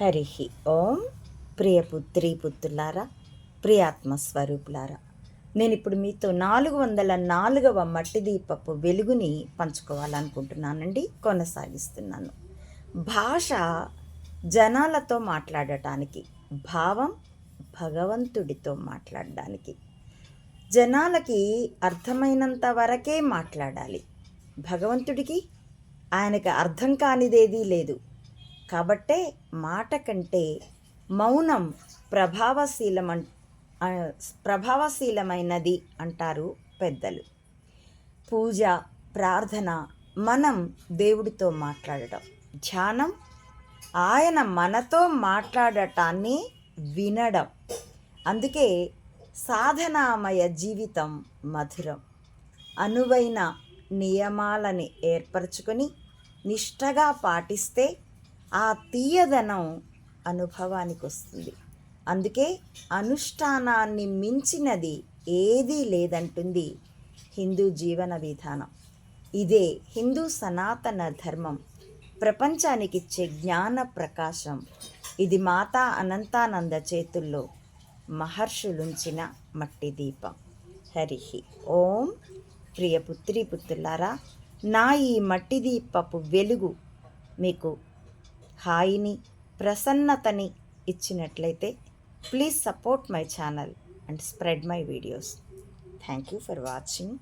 హరి ఓం ప్రియ పుత్రి పుత్రులారా ప్రియాత్మస్వరూపులారా నేను ఇప్పుడు మీతో నాలుగు వందల నాలుగవ మట్టి దీపపు వెలుగుని పంచుకోవాలనుకుంటున్నానండి కొనసాగిస్తున్నాను. భాష జనాలతో మాట్లాడటానికి భావం భగవంతుడితో మాట్లాడడానికి జనాలకి అర్థమైనంత వరకే మాట్లాడాలి. భగవంతుడికి ఆయనకి అర్థం కానిదేదీ లేదు. కాబట్టే మాట కంటే మౌనం ప్రభావశీలమన్ ప్రభావశీలమైనది అంటారు పెద్దలు. పూజ ప్రార్థన మనం దేవుడితో మాట్లాడటం. ధ్యానం ఆయన మనతో మాట్లాడటాన్ని వినడం. అందుకే సాధనామయ జీవితం మధురం. అనువైన నియమాలని ఏర్పరచుకొని నిష్టగా పాటిస్తే ఆ తీయదనం అనుభవానికి వస్తుంది అందుకే అనుష్ఠానాన్ని మించినది ఏదీ లేదంటుంది హిందూ జీవన విధానం. ఇదే హిందూ సనాతన ధర్మం. ప్రపంచానికిచ్చే జ్ఞాన ప్రకాశం. ఇది మాతా అనంతానంద చేతుల్లో మహర్షులుంచిన మట్టి దీపం. హరిహి. ఓం ప్రియ పుత్రి పుత్రులారా నా ఈ మట్టి దీపపు వెలుగు మీకు హాయిని ప్రసన్నతని ఇచ్చినట్లయితే please support my channel and spread my videos thank you for watching